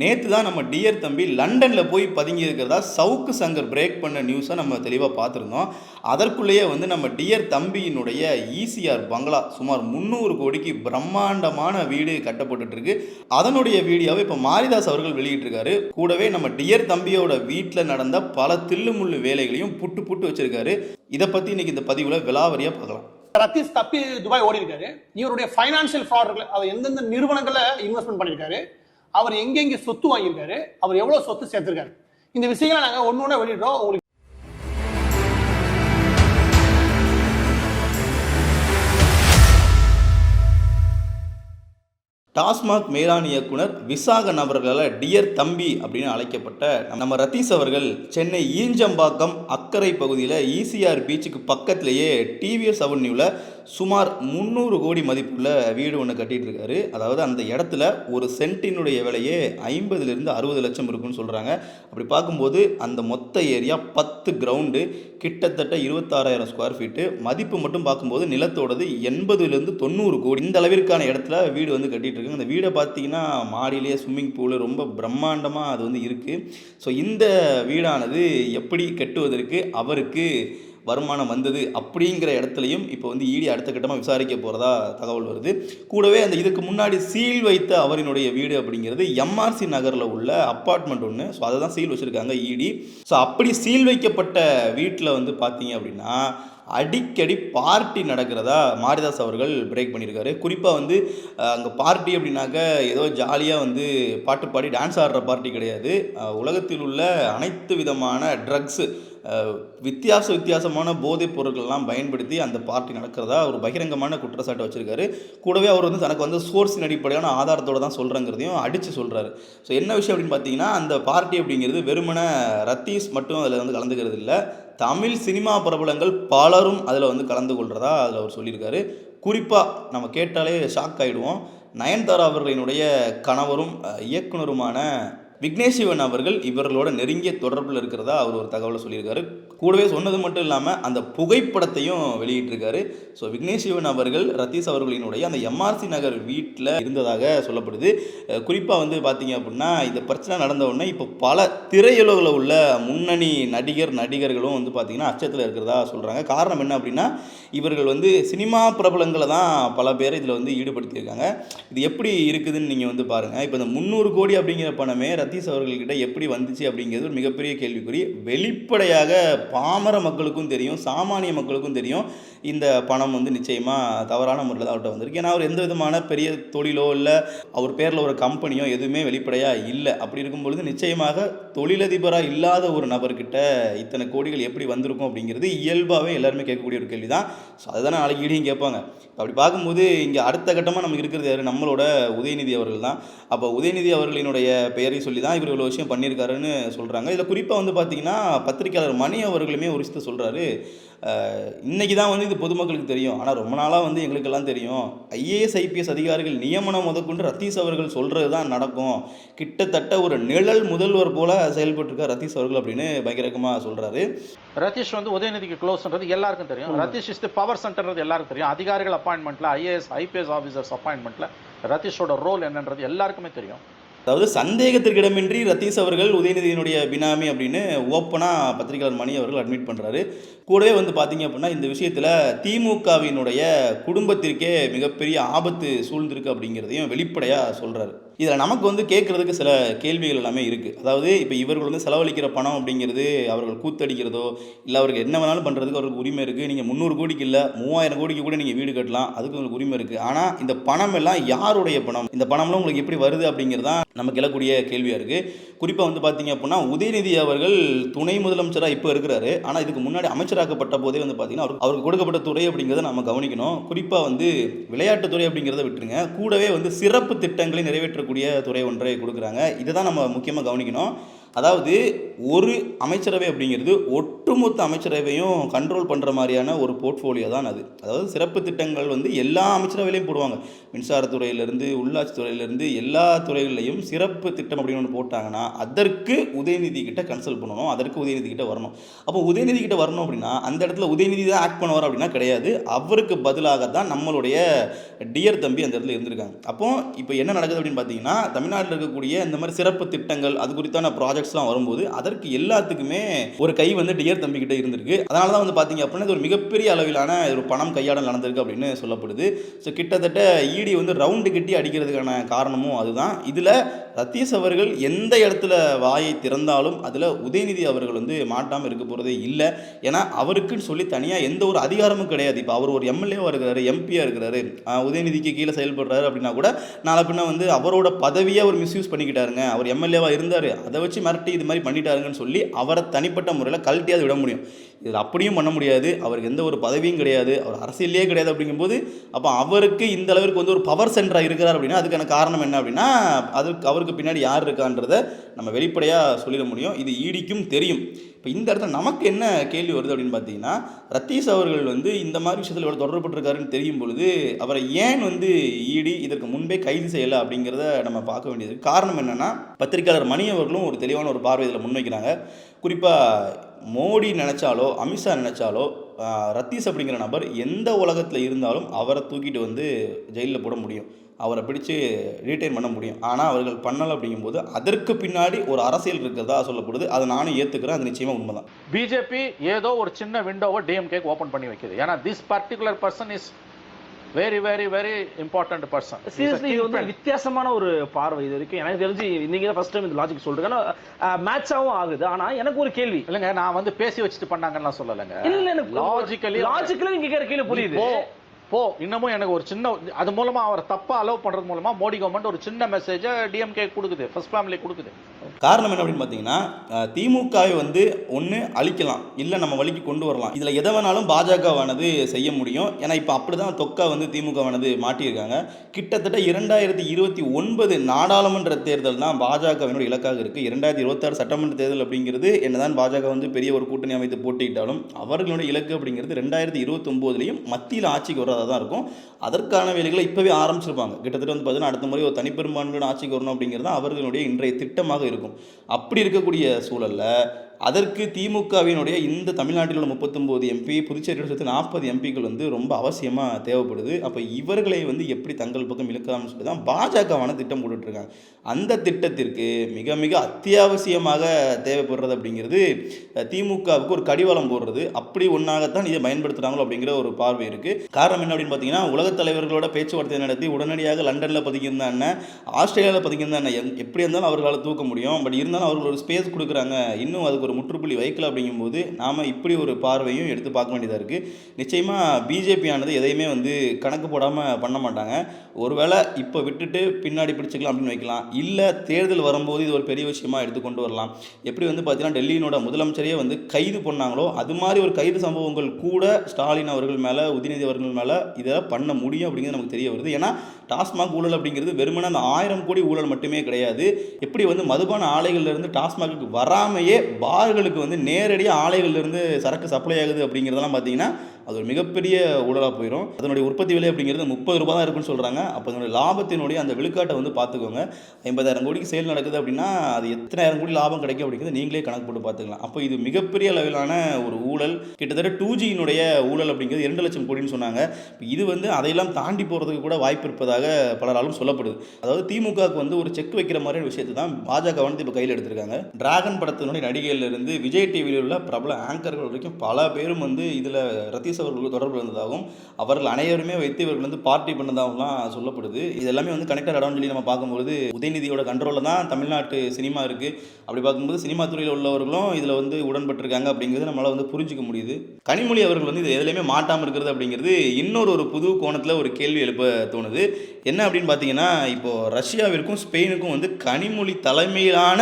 நேற்று தான் நம்ம டியர் தம்பி லண்டனில் போய் பதுங்கி இருக்கிறதா சவுக்கு சங்கர் பிரேக் பண்ண நியூஸை நம்ம தெளிவாக பார்த்துருந்தோம். அதற்குள்ளேயே வந்து நம்ம டியர் தம்பியினுடைய ஈசிஆர் பங்களா சுமார் முந்நூறு கோடிக்கு பிரம்மாண்டமான வீடு கட்டப்பட்டுருக்கு அதனுடைய வீடியோவை இப்போ மாரிதாஸ் அவர்கள் வெளியிட்டிருக்காரு. கூடவே நம்ம டியர் தம்பியோட வீட்டில் நடந்த பல தில்லுமுள்ளு வேலைகளையும் புட்டு புட்டு வச்சிருக்காரு. இதை பற்றி இன்னைக்கு இந்த பதிவில் விலாவரியாக பார்க்கலாம். ரத்தீஸ் தப்பி துபாய் ஓடி இருக்காரு இவருடைய ஃபைனான்சியல் ஃப்ராட் அவர் எந்தெந்த நிறுவனங்களை இன்வெஸ்ட்மெண்ட் பண்ணியிருக்காரு. அவர் எங்கெங்க சொத்து வாங்கியிருக்காரு அவர் எவ்வளவு சொத்து சேர்த்திருக்காரு. இந்த விஷயங்களை நாங்க ஒன்று ஒன்றா வெளியிடுறோம். உங்களுக்கு டாஸ்மாக் மேலாண் இயக்குனர் விசாக நபர்களால் டியர் தம்பி அப்படின்னு அழைக்கப்பட்ட நம்ம ரத்தீஸ் அவர்கள் சென்னை ஈஞ்சம்பாக்கம் அக்கரை பகுதியில் ஈசிஆர் பீச்சுக்கு பக்கத்திலேயே டிவிஎஸ் அவென்யூவில் சுமார் முந்நூறு கோடி மதிப்புள்ள வீடு ஒன்று கட்டிகிட்டு இருக்காரு அதாவது அந்த இடத்துல ஒரு சென்ட்டினுடைய விலையே ஐம்பதுலேருந்து அறுபது லட்சம் இருக்குன்னு சொல்கிறாங்க அப்படி பார்க்கும்போது அந்த மொத்த ஏரியா பத்து கிரவுண்டு கிட்டத்தட்ட இருபத்தாறாயிரம் ஸ்கொயர் ஃபீட்டு. மதிப்பு மட்டும் பார்க்கும்போது நிலத்தோடது எண்பதுலேருந்து தொண்ணூறு கோடி. இந்த அளவிற்கான இடத்துல வீடு வந்து கட்டிகிட்டு இருக்காங்க அந்த வீடை பார்த்தீங்கன்னா மாடியிலேயே ஸ்விம்மிங் பூலு ரொம்ப பிரம்மாண்டமாக அது வந்து இருக்குது ஸோ இந்த வீடானது எப்படி கட்டுவதற்கு அவருக்கு வருமானம் வந்தது அப்படிங்கிற இடத்துலையும் இப்போ வந்து இடி அடுத்த கட்டமாக விசாரிக்க போகிறதா தகவல் வருது. கூடவே அந்த இதுக்கு முன்னாடி சீல் வைத்த அவரினுடைய வீடு அப்படிங்கிறது எம்ஆர்சி நகரில் உள்ள அப்பார்ட்மெண்ட் ஒன்று ஸோ அதை தான் சீல் வச்சுருக்காங்க இடி. ஸோ அப்படி சீல் வைக்கப்பட்ட வீட்டில் வந்து பார்த்தீங்க அப்படின்னா அடிக்கடி பார்ட்டி நடக்கிறதா மாரிதாஸ் அவர்கள் பிரேக் பண்ணியிருக்காரு. குறிப்பாக வந்து அங்கே பார்ட்டி அப்படின்னாக்க ஏதோ ஜாலியாக வந்து பாட்டு பாடி டான்ஸ் ஆடுற பார்ட்டி கிடையாது. உலகத்தில் உள்ள அனைத்து விதமான ட்ரக்ஸு வித்தியாச வித்தியாசமான போதைப் பொருட்கள்லாம் பயன்படுத்தி அந்த பார்ட்டி நடக்கிறதா ஒரு பகிரங்கமான குற்றச்சாட்டை வச்சுருக்காரு. கூடவே அவர் வந்து தனக்கு வந்து சோர்ஸின் அடிப்படையான ஆதாரத்தோடு தான் சொல்கிறங்கிறதையும் அடித்து சொல்கிறாரு ஸோ என்ன விஷயம் அப்படின்னு பார்த்தீங்கன்னா அந்த பார்ட்டி அப்படிங்கிறது வெறுமன ரத்தீஸ் மட்டும் அதில் வந்து கலந்துக்கிறது இல்லை தமிழ் சினிமா பிரபலங்கள் பலரும் அதில் வந்து கலந்து கொள்கிறதா அதில் அவர் சொல்லியிருக்காரு. குறிப்பாக நம்ம கேட்டாலே ஷாக் ஆகிடுவோம் நயன்தாரா அவர்களினுடைய கணவரும் இயக்குனருமான விக்னேஷ்வன் அவர்கள் இவர்களோட நெருங்கிய தொடர்பில் இருக்கிறதா அவர் ஒரு தகவலை சொல்லியிருக்காரு. கூடவே சொன்னது மட்டும் இல்லாமல் அந்த புகைப்படத்தையும் வெளியிட்டிருக்காரு. ஸோ விக்னேஷ் சிவன் அவர்கள் ரத்தீஷ் அவர்களினுடைய அந்த எம்ஆர்சி நகர் வீட்டில் இருந்ததாக சொல்லப்படுது. குறிப்பாக வந்து பார்த்தீங்க அப்படின்னா இந்த பிரச்சனை நடந்த உடனே இப்போ பல திரையுலகில் உள்ள முன்னணி நடிகர் நடிகர்களும் வந்து பார்த்தீங்கன்னா அச்சத்தில் இருக்கிறதா சொல்கிறாங்க காரணம் என்ன அப்படின்னா இவர்கள் வந்து சினிமா பிரபலங்களை தான் பல பேர் இதில் வந்து ஈடுபடுத்தியிருக்காங்க. இது எப்படி இருக்குதுன்னு நீங்கள் வந்து பாருங்கள் இப்போ இந்த முந்நூறு கோடி அப்படிங்கிற பணமே ரத்தீஷ் அவர்கள்கிட்ட எப்படி வந்துச்சு அப்படிங்கிறது ஒரு மிகப்பெரிய கேள்விக்குறி. வெளிப்படையாக பாமர மக்களுக்கும் தெரியும் சாமானிய மக்களுக்கும் தெரியும். இந்த பணம் வந்து நிச்சயமாக தவறான முறையில் தான் அவர்கிட்ட வந்திருக்கு. ஏன்னா அவர் எந்த விதமான பெரிய தொழிலோ இல்லை அவர் பேரில் ஒரு கம்பெனியோ எதுவுமே வெளிப்படையாக இல்லை. அப்படி இருக்கும் பொழுது நிச்சயமாக தொழிலதிபராக இல்லாத ஒரு நபர்கிட்ட இத்தனை கோடிகள் எப்படி வந்திருக்கும் அப்படிங்கிறது இயல்பாகவே எல்லாருமே கேட்கக்கூடிய ஒரு கேள்வி தான் ஸோ அதுதான் நாளைக்கு இடியும் கேட்பாங்க. அப்படி பார்க்கும்போது இங்கே அடுத்த கட்டமாக நமக்கு இருக்கிறது யார்? நம்மளோட உதயநிதி அவர்கள் தான். அப்போ உதயநிதி அவர்களினுடைய பெயரை சொல்லி தான் இவர் இவ்வளோ விஷயம் பண்ணியிருக்காருன்னு சொல்கிறாங்க இதில் குறிப்பாக வந்து பார்த்தீங்கன்னா பத்திரிக்கையாளர் மணி அவர்களுமே ஒரு விஷயத்தை சொல்கிறாரு இன்னைக்கு தான் வந்து இது பொதுமக்களுக்கு தெரியும். ஆனால் ரொம்ப நாளாக வந்து எங்களுக்கெல்லாம் தெரியும். ஐஏஎஸ் ஐபிஎஸ் அதிகாரிகள் நியமனம் முதற்கொண்டு ரத்தீஷ் அவர்கள் சொல்கிறது தான் நடக்கும். கிட்டத்தட்ட ஒரு நிழல் முதல்வர் போல செயல்பட்டுருக்கார் ரத்தீஷ் அவர்கள் அப்படின்னு பயங்கரமாக சொல்கிறாரு ரதீஷ் வந்து உதயநிதிக்கு க்ளோஸ்ன்றது எல்லாருக்கும் தெரியும். ரதீஷ் இஸ் தி பவர் சென்டர்ன்றது எல்லாருக்கும் தெரியும். அதிகாரிகள் அப்பாயின்மெண்ட்ல ஐஏஎஸ் ஐபிஎஸ் ஆஃபீஸர்ஸ் அப்பாயின்மெண்ட்ல ரதீஷோட ரோல் என்னன்றது எல்லாருக்குமே தெரியும். அதாவது சந்தேகத்திற்கிடமின்றி ரத்தீஷ் அவர்கள் உதயநிதியினுடைய பினாமி அப்படின்னு ஓப்பனாக பத்திரிகையாளர் மணி அவர்கள் அட்மிட் பண்ணுறாரு கூடவே வந்து பார்த்தீங்க அப்படின்னா இந்த விஷயத்தில் திமுகவினுடைய குடும்பத்திற்கே மிகப்பெரிய ஆபத்து சூழ்ந்திருக்கு அப்படிங்கிறதையும் வெளிப்படையாக சொல்கிறாரு இதில் நமக்கு வந்து கேட்குறதுக்கு சில கேள்விகள் எல்லாமே இருக்குது அதாவது இப்போ இவர்கள் வந்து செலவழிக்கிற பணம் அப்படிங்கிறது அவர்கள் கூத்தடிக்கிறதோ இல்லை அவருக்கு என்ன வேணாலும் பண்ணுறதுக்கு அவருக்கு உரிமை இருக்குது நீங்கள் முந்நூறு கோடிக்கு இல்லை மூவாயிரம் கோடிக்கு கூட நீங்கள் வீடு கட்டலாம். அதுக்கு உங்களுக்கு உரிமை இருக்குது ஆனால் இந்த பணம் எல்லாம் யாருடைய பணம்? இந்த பணம்லாம் உங்களுக்கு எப்படி வருது அப்படிங்கிறது தான் நமக்கு எழக்கூடிய கேள்வியாக இருக்குது குறிப்பாக வந்து பார்த்தீங்க அப்படின்னா உதயநிதி அவர்கள் துணை முதலமைச்சராக இப்போ இருக்கிறாரு. ஆனால் இதுக்கு முன்னாடி அமைச்சராக்கப்பட்ட போதே வந்து பார்த்தீங்கன்னா அவருக்கு அவருக்கு கொடுக்கப்பட்ட துறை அப்படிங்கிறத நம்ம கவனிக்கணும். குறிப்பாக வந்து விளையாட்டுத்துறை அப்படிங்கிறத விட்டுருங்க. கூடவே வந்து சிறப்பு திட்டங்களை இருக்கக்கூடிய துறை ஒன்றை கொடுக்குறாங்க. இதை தான் நம்ம முக்கியமாக கவனிக்கணும். அதாவது ஒரு அமைச்சரவை அப்படிங்கிறது ஒட்டுமொத்த அமைச்சரவையும் கண்ட்ரோல் பண்ணுற மாதிரியான ஒரு போர்ட்ஃபோலியோ தான் அது. அதாவது சிறப்பு திட்டங்கள் வந்து எல்லா அமைச்சரவையிலையும் போடுவாங்க. மின்சாரத்துறையிலேருந்து உள்ளாட்சித்துறையிலேருந்து எல்லா துறைகள்லையும் சிறப்பு திட்டம் அப்படின்னு ஒன்று போட்டாங்கன்னா அதற்கு உதயநிதி கிட்ட கன்சல்ட் பண்ணணும் அதற்கு உதயநிதி கிட்ட வரணும். அப்போ உதயநிதி கிட்ட வரணும் அப்படின்னா அந்த இடத்துல உதயநிதி தான் ஆக்ட் பண்ணுவார் அப்படின்னா கிடையாது. அவருக்கு பதிலாக தான் நம்மளுடைய டியர் தம்பி அந்த இடத்துல இருந்திருக்காங்க. அப்போ இப்போ என்ன நடக்குது அப்படின்னு பார்த்தீங்கன்னா தமிழ்நாட்டில் இருக்கக்கூடிய இந்த மாதிரி சிறப்பு திட்டங்கள் அது குறித்தான ப்ராஜெக்ட் ப்ராஜெக்ட்ஸ்லாம் வரும்போது அதற்கு எல்லாத்துக்குமே ஒரு கை வந்து டியர் தம்பிக்கிட்ட இருந்திருக்கு. அதனால தான் வந்து பார்த்தீங்க அப்படின்னா இது ஒரு மிகப்பெரிய அளவிலான ஒரு பணம் கையாடல் நடந்திருக்கு அப்படின்னு சொல்லப்படுது. ஸோ கிட்டத்தட்ட இடி வந்து ரவுண்டு கட்டி அடிக்கிறதுக்கான காரணமும் அதுதான். இதில் ரத்தீஷ் அவர்கள் எந்த இடத்துல வாயை திறந்தாலும் அதில் உதயநிதி அவர்கள் வந்து மாட்டாமல் இருக்க போகிறதே இல்லை. ஏன்னா அவருக்குன்னு சொல்லி தனியாக எந்த ஒரு அதிகாரமும் கிடையாது. இப்போ அவர் ஒரு எம்எல்ஏவாக இருக்கிறாரு எம்பியாக இருக்கிறாரு. உதயநிதிக்கு கீழே செயல்படுறாரு அப்படின்னா கூட நாளை பின்ன வந்து அவரோட பதவியை அவர் மிஸ்யூஸ் பண்ணிக்கிட்டாருங்க. அவர் எம்எல்ஏவாக இருந்தார். அதை வச்சு மிரட்டி இது மாதிரி பண்ணிட்டாருங்கன்னு சொல்லி அவரை தனிப்பட்ட முறையில் கழட்டியாவது விட முடியும். இதில் அப்படியும் பண்ண முடியாது. அவருக்கு எந்த ஒரு பதவியும் கிடையாது. அவர் அரசியலே கிடையாது அப்படிங்கும்போது அப்போ அவருக்கு இந்த அளவிற்கு வந்து ஒரு பவர் சென்டராக இருக்கிறார் அப்படின்னா அதுக்கான காரணம் என்ன அப்படின்னா அதுக்கு அவர் அவருக்கு பின்னாடி யார் இருக்கான்றதை நம்ம வெளிப்படையாக சொல்லிட முடியும். இது ஈடிக்கும் தெரியும். இப்போ இந்த இடத்துல நமக்கு என்ன கேள்வி வருது அப்படின்னு பார்த்தீங்கன்னா ரத்தீஷ் அவர்கள் வந்து இந்த மாதிரி விஷயத்தில் இவ்வளோ தொடர்பட்டிருக்காருன்னு தெரியும் பொழுது அவரை ஏன் வந்து ஈடி இதற்கு முன்பே கைது செய்யலை அப்படிங்கிறத நம்ம பார்க்க வேண்டியது. காரணம் என்னென்னா பத்திரிகையாளர் மணி அவர்களும் ஒரு தெளிவான ஒரு பார்வை இதில் முன்வைக்கிறாங்க. குறிப்பாக மோடி நினச்சாலோ அமித்ஷா நினச்சாலோ ரத்தீஸ் ரத்தீஷ் அப்படிங்கிற நபர் எந்த உலகத்தில் இருந்தாலும் அவரை தூக்கிட்டு வந்து ஜெயிலில் போட முடியும். அவரை பிடிச்சு ரீட்டைன் பண்ண முடியும். ஆனால் அவர்கள் பண்ணலை அப்படிங்கும்போது அதற்கு பின்னாடி ஒரு அரசியல் இருக்கிறதா சொல்லப்படுது. அதை நானும் ஏற்றுக்கிறேன் அது நிச்சயமாக உண்மைதான். பிஜேபி ஏதோ ஒரு சின்ன விண்டோவை டிஎம்கேக்கு ஓப்பன் பண்ணி வைக்குது. ஏன்னா this particular person is very very very important person seriously இது வந்து வித்தியாசமான ஒரு பார்வை இது வரைக்கும். எனக்கு தெரிஞ்சு நீங்க தான் ஃபர்ஸ்ட் டைம் இந்த லாஜிக் சொல்றீங்க மேட்சாவும் ஆகுது. ஆனா எனக்கு ஒரு கேள்வி. இல்லைங்க நான் வந்து பேசி வச்சுட்டு பண்ணாங்கன்னு சொல்லலைங்க. இல்ல இல்ல எனக்கு லாஜிக்கலி லாஜிக்கலி நீங்க கேட்கிற கேள்வி புரியுது. போ இன்னமும் எனக்கு ஒரு சின்ன அது மூலமா அவரை தப்பா அலோவ் பண்றது மூலமா மோடி கவர்மெண்ட் ஒரு சின்ன மெசேஜை டிஎம்கே கொடுக்குது ஃபர்ஸ்ட் ஃபேமிலி கொடுக்குது. காரணம் என்ன அப்படின்னு பார்த்தீங்கன்னா திமுகவை வந்து ஒன்று அழிக்கலாம் இல்லை நம்ம வழிக்கு கொண்டு வரலாம். இதில் எதை வேணாலும் பாஜகவானது செய்ய முடியும். ஏன்னா இப்போ அப்படி தான் தொக்கா வந்து திமுகவானது மாட்டியிருக்காங்க. கிட்டத்தட்ட இரண்டாயிரத்தி இருபத்தி ஒன்பது நாடாளுமன்ற தேர்தல் தான் பாஜகவினோட இலக்காக இருக்குது இரண்டாயிரத்தி இருபத்தாறு சட்டமன்ற தேர்தல் அப்படிங்கிறது என்னதான் பாஜக வந்து பெரிய ஒரு கூட்டணி அமைத்து போட்டியிட்டாலும் அவர்களுடைய இலக்கு அப்படிங்கிறது ரெண்டாயிரத்தி இருபத்தொம்போதுலேயும் மத்தியில் ஆட்சிக்கு வர்றதா தான் இருக்கும். அதற்கான வேலைகளை இப்போவே ஆரம்பிச்சிருப்பாங்க. கிட்டத்தட்ட வந்து பார்த்தீங்கன்னா அடுத்த முறை ஒரு தனிப்பெரும்பான்மையோட ஆட்சிக்கு வரணும் அப்படிங்கிறது தான் அவர்களுடைய இன்றைய திட்டமாக இருக்கும் இருக்கும். அப்படி இருக்கக்கூடிய சூழல்ல அதற்கு திமுகவினுடைய இந்த தமிழ்நாட்டில் உள்ள முப்பத்தொம்போது எம்பி புதுச்சேரியில் சேர்த்து நாற்பது எம்பிக்கள் வந்து ரொம்ப அவசியமாக தேவைப்படுது. அப்போ இவர்களை வந்து எப்படி தங்கள் பக்கம் இழுக்கலாம்னு சொல்லி தான் பாஜகவான திட்டம் போட்டுட்ருக்காங்க. அந்த திட்டத்திற்கு மிக மிக அத்தியாவசியமாக தேவைப்படுறது அப்படிங்கிறது திமுகவுக்கு ஒரு கடிவாளம் போடுறது. அப்படி ஒன்றாகத்தான் இதை பயன்படுத்துகிறாங்களோ அப்படிங்கிற ஒரு பார்வை இருக்குது காரணம் என்ன அப்படின்னு பார்த்தீங்கன்னா உலகத் தலைவர்களோட பேச்சுவார்த்தை நடத்தி உடனடியாக லண்டனில் பதுக்கியிருந்த அண்ணன் ஆஸ்திரேலியாவில் பதுக்கியிருந்த அண்ணன் எப்படி இருந்தாலும் அவர்களால் தூக்க முடியும். பட் இருந்தாலும் அவர்கள் ஒரு ஸ்பேஸ் கொடுக்குறாங்க. இன்னும் அதுக்கு ஒரு முற்றுப்புள்ளி வைக்கல அப்படிங்கும்போது நாம் இப்படி ஒரு பார்வையும் எடுத்து பார்க்க வேண்டியதாக இருக்குது நிச்சயமாக பிஜேபி ஆனது எதையுமே வந்து கணக்கு போடாமல் பண்ண மாட்டாங்க. ஒருவேளை இப்போ விட்டுட்டு பின்னாடி பிடிச்சிக்கலாம் அப்படின்னு வைக்கலாம். இல்லை தேர்தல் வரும்போது இது ஒரு பெரிய விஷயமா எடுத்து கொண்டு வரலாம். எப்படி வந்து பார்த்தீங்கன்னா டெல்லியினோட முதலமைச்சரையே வந்து கைது பண்ணாங்களோ அது மாதிரி ஒரு கைது சம்பவங்கள் கூட ஸ்டாலின் அவர்கள் மேலே உதயநிதி அவர்கள் மேலே இதை பண்ண முடியும் அப்படிங்கிறது நமக்கு தெரிய வருது. ஏன்னா டாஸ்மாக் ஊழல் அப்படிங்கிறது வெறுமனே அந்த ஆயிரம் கோடி ஊழல் மட்டுமே கிடையாது. எப்படி வந்து மதுபான ஆலைகள்லேருந்து டாஸ்மாகுக்கு டாஸ்மாக்கு வராமையே கார்களுக்கு வந்து நேரடியாக ஆலைகளிலிருந்து சரக்கு சப்ளை ஆகுது அப்படிங்கிறதெல்லாம் பார்த்தீங்கன்னா அது ஒரு மிகப்பெரிய ஊழலாக போயிடும் அதனுடைய உற்பத்தி விலை அப்படிங்கிறது முப்பது ரூபா தான் இருக்குன்னு சொல்கிறாங்க அப்போ அதனுடைய லாபத்தினுடைய அந்த விழுக்காட்டை வந்து பார்த்துக்கோங்க. ஐம்பதாயிரம் கோடிக்கு சேல் நடக்குது அப்படின்னா அது எத்தனாயிரம் கோடி லாபம் கிடைக்கும் அப்படிங்கிறது நீங்களே கணக்கு போட்டு பார்த்துக்கலாம். அப்போ இது மிகப்பெரிய அளவிலான ஒரு ஊழல். கிட்டத்தட்ட டூ ஜியினுடைய ஊழல் அப்படிங்கிறது இரண்டு லட்சம் கோடின்னு சொன்னாங்க. இது வந்து அதையெல்லாம் தாண்டி போகிறதுக்கு கூட வாய்ப்பு இருப்பதாக பலராலும் சொல்லப்படுது. அதாவது திமுகவுக்கு வந்து ஒரு செக் வைக்கிற மாதிரி விஷயத்தை தான் பாஜக வந்து இப்போ கையில் எடுத்திருக்காங்க. டிராகன் படத்தினுடைய நடிகையில் இருந்து விஜய் டிவியில் உள்ள பிரபல ஆங்கர்கள் வரைக்கும் பல பேரும் வந்து இதில் ரத்தீஷ் அவர்களுக்கு தொடர்பு இருந்ததாகவும் அவர்கள் அனைவருமே வைத்து இவர்கள் வந்து பார்ட்டி பண்ணதாகவும்லாம் சொல்லப்படுது. இது எல்லாமே வந்து கனெக்டட் அடவுன் சொல்லி நம்ம பார்க்கும்போது உதயநிதியோட கண்ட்ரோலில் தான் தமிழ்நாட்டு சினிமா இருக்குது அப்படி பார்க்கும்போது சினிமா துறையில் உள்ளவர்களும் இதில் வந்து உடன்பட்டிருக்காங்க அப்படிங்கிறது நம்மளால் வந்து புரிஞ்சிக்க முடியுது. கனிமொழி அவர்கள் வந்து இது எதுலையுமே மாட்டாமல் இருக்கிறது அப்படிங்கிறது இன்னொரு ஒரு புது கோணத்தில் ஒரு கேள்வி எழுப்ப தோணுது. என்ன அப்படின்னு பார்த்தீங்கன்னா இப்போது ரஷ்யாவிற்கும் ஸ்பெயினுக்கும் வந்து கனிமொழி தலைமையிலான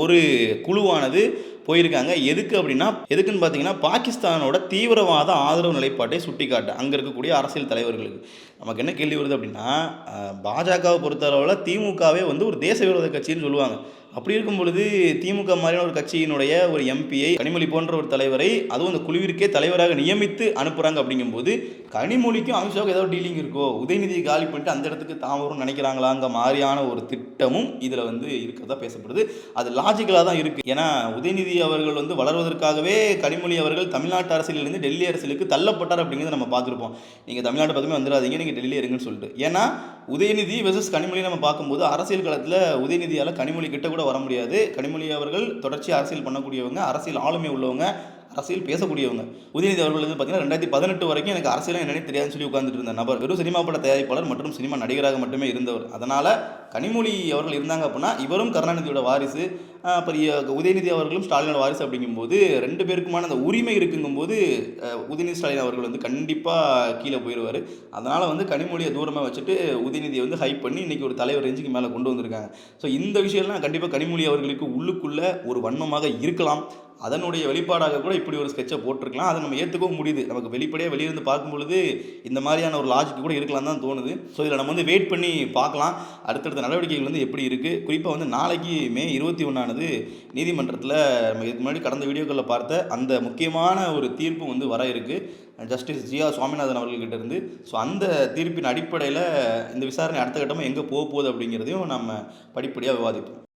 ஒரு குழுவானது போயிருக்காங்க. எதுக்கு அப்படின்னா எதுக்குன்னு பார்த்தீங்கன்னா பாகிஸ்தானோட தீவிரவாத ஆதரவு நிலைப்பாட்டை சுட்டிக்காட்டு. அங்கே இருக்கக்கூடிய அரசியல் தலைவர்களுக்கு. நமக்கு என்ன கேள்வி வருது அப்படின்னா பாஜகவை பொறுத்தளவில் திமுகவே வந்து ஒரு தேச விரோத கட்சின்னு சொல்லுவாங்க. அப்படி இருக்கும் பொழுது திமுக மாதிரியான ஒரு கட்சியினுடைய ஒரு எம்பியை கனிமொழி போன்ற ஒரு தலைவரை அதுவும் அந்த குழுவிற்கே தலைவராக நியமித்து அனுப்புகிறாங்க அப்படிங்கும்போது கனிமொழிக்கும் அமித்ஷாவுக்கு ஏதாவது டீலிங் இருக்கோ? உதயநிதியை காலி பண்ணிட்டு அந்த இடத்துக்கு தான் வரும்னு நினைக்கிறாங்களாங்க மாதிரியான ஒரு திட்டமும் இதில் வந்து இருக்கிறதா பேசப்படுது. அது லாஜிக்கலாக தான் இருக்குது ஏன்னா உதயநிதி அவர்கள் வந்து வளர்வதற்காகவே கனிமொழி அவர்கள் தமிழ்நாட்டு அரசியலிருந்து டெல்லி அரசியலுக்கு தள்ளப்பட்டார் அப்படிங்கிறத நம்ம பார்த்துருப்போம். நீங்கள் தமிழ்நாட்டு பக்கமே வந்துடாதீங்க நீங்கள் டெல்லி இருங்கன்னு சொல்லிட்டு. ஏன்னா உதயநிதி வெர்சஸ் கனிமொழி நம்ம பார்க்கும்போது அரசியல் களத்தில் உதயநிதியால் கனிமொழி கிட்ட கூட வர முடியாது. கனிமொழி அவர்கள் தொடர்ச்சி அரசியல் பண்ணக்கூடியவங்க அரசியல் ஆளுமை உள்ளவங்க. அரசியல் பேசக்கூடியவங்க. உதயநிதி அவர்கள் வந்து பார்த்தீங்கன்னா ரெண்டாயிரத்தி பதினெட்டு வரைக்கும் எனக்கு அரசியல் என்னன்னு தெரியாதுன்னு சொல்லி உட்காந்துட்டு இருந்த நபர் வெறும் சினிமா பட தயாரிப்பாளர் மற்றும் சினிமா நடிகராக மட்டுமே இருந்தவர். அதனால் கனிமொழி அவர்கள் இருந்தாங்க அப்படின்னா இவரும் கருணாநிதியோட வாரிசு. பெரிய உதயநிதி அவர்களும் ஸ்டாலினோட வாரிசு அப்படிங்கும்போது ரெண்டு பேருக்குமான அந்த உரிமை இருக்குங்கும்போது உதயநிதி ஸ்டாலின் அவர்கள் வந்து கண்டிப்பாக கீழே போயிடுவார் அதனால் வந்து கனிமொழியை தூரமாக வச்சுட்டு உதயநிதியை வந்து ஹைப் பண்ணி இன்றைக்கி ஒரு தலைவர் ரேஞ்சுக்கு மேலே கொண்டு வந்திருக்காங்க. ஸோ இந்த விஷயம்லாம் கண்டிப்பாக கனிமொழி அவர்களுக்கு உள்ளுக்குள்ளே ஒரு வன்மமாக இருக்கலாம். அதனுடைய வெளிப்பாடாக கூட இப்படி ஒரு ஸ்கெட்சை போட்டிருக்கலாம். அதை நம்ம ஏற்றுக்கவும் முடியுது. நமக்கு வெளிப்படையாக வெளியிருந்து பார்க்கும் பொழுது இந்த மாதிரியான ஒரு லாஜிக் கூட இருக்கலாம் தான் தோணுது. ஸோ இதில் நம்ம வந்து வெயிட் பண்ணி பார்க்கலாம். அடுத்தடுத்த நடவடிக்கைகள் வந்து எப்படி இருக்குது குறிப்பாக வந்து நாளைக்கு மே இருபத்தி ஒன்றானது நீதிமன்றத்தில் நம்ம இதுக்கு முன்னாடி கடந்த வீடியோக்களில் பார்த்த அந்த முக்கியமான ஒரு தீர்ப்பு வந்து வர இருக்குது ஜஸ்டிஸ் ஜியா சுவாமிநாதன் அவர்கள்கிட்ட இருந்து. ஸோ அந்த தீர்ப்பின் அடிப்படையில் இந்த விசாரணை அடுத்த கட்டமாக எங்கே போக போகுது அப்படிங்கிறதையும் நம்ம படிப்படியாக விவாதிப்போம்.